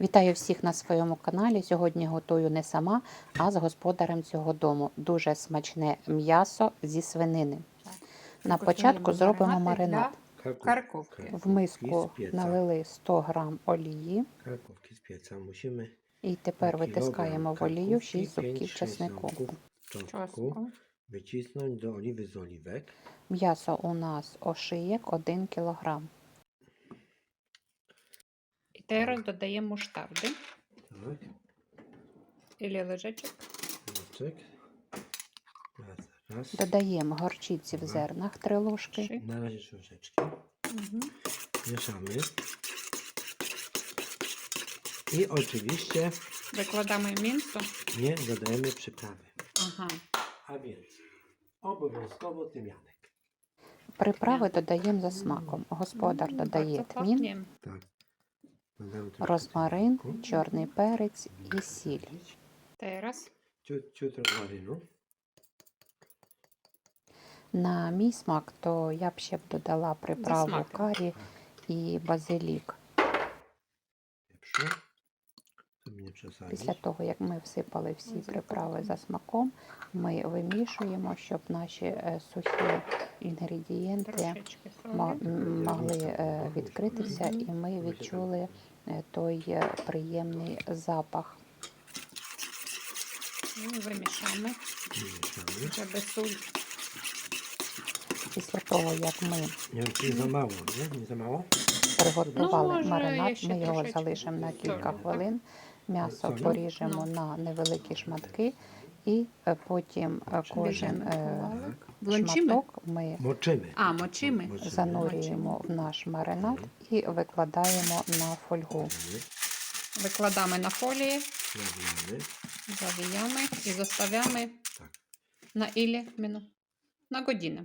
Вітаю всіх на своєму каналі. Сьогодні готую не сама, а з господарем цього дому. Дуже смачне м'ясо зі свинини. На початку зробимо маринад. В миску налили 100 грам олії і тепер витискаємо в олію karkówki 6 зубків чеснику. М'ясо у нас ошиєк 1 кг. Teraz додаємо муштарди Tak, і лежачок. Zobaczek. Raz, raz. Додаємо горчиці в зернах 3 ложки. Razie troszeczkę. Угу. Mieszamy. I oczywiście Викладаємо місто. nie dodajemy przyprawy. Ага. A więc obowiązkowo tymianek. Приправи додаємо за смаком. Господар додає тмін, pachnie. Розмарин, чорний перець і сіль. Rozmarynu. На мій смак, то я б ще б додала приправу карі і базилік. Після того, як ми всипали всі приправи за смаком, ми вимішуємо, щоб наші е, сухі інгредієнти могли е, відкритися, і ми відчули е, той приємний запах. Вимішаємо, щоб соль. Після того, як ми приготували Ну, маринад, ми його залишимо на кілька хвилин. М'ясо поріжемо на невеликі шматки, і е, потім е, кожен е, шматок ми занурюємо в наш маринад і викладаємо на фольгу. Викладаємо на фолії, завіємо і заставляємо на ілі міну. На годину.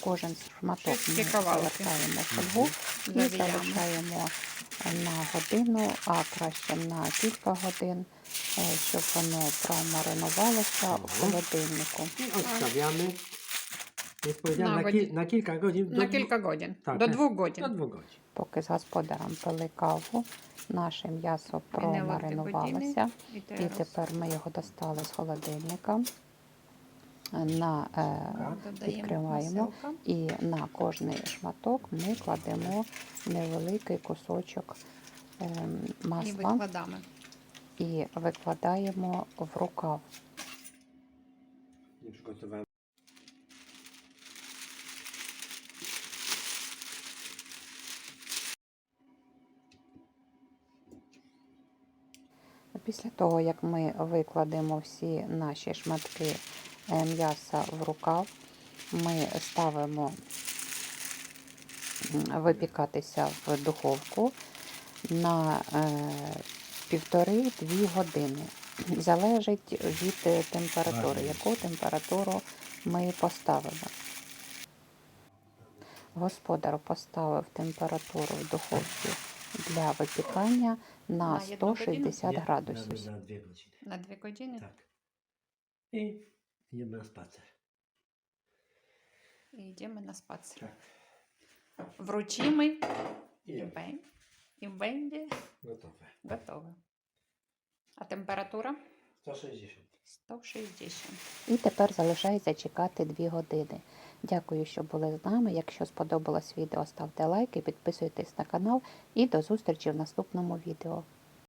Кожен шматок ми повертаємо в фольгу і залишаємо на годину, а краще на кілька годин, е, щоб воно промаринувалося в холодильнику. Godzi- ki- na kilka godzin. На кілька годин. Так, До двох Do годин. Поки з господарем пили каву, наше м'ясо промаринувалося. І тепер ми його достали з холодильника. На, е, відкриваємо. і на кожний шматок ми кладемо невеликий кусочок ем, масла і викладаємо в рукав. Після того, як ми викладемо всі наші шматки е, м'яса в рукав, ми ставимо випікатися в духовку на е, півтори-дві години. Залежить від е, температури, яку температуру ми поставимо. Господар поставив температуру в духовці для випікання на На одну годину? 160 градусів. На дві години. Tak. Idziemy na spacer. І йдемо на спацер. Вручимо і I бень. І бенді gotowe. готово. А температура 160. 160. І тепер залишається чекати 2 години. Дякую, що були з нами. Якщо сподобалось відео, ставте лайки, підписуйтесь на канал і до зустрічі в наступному відео.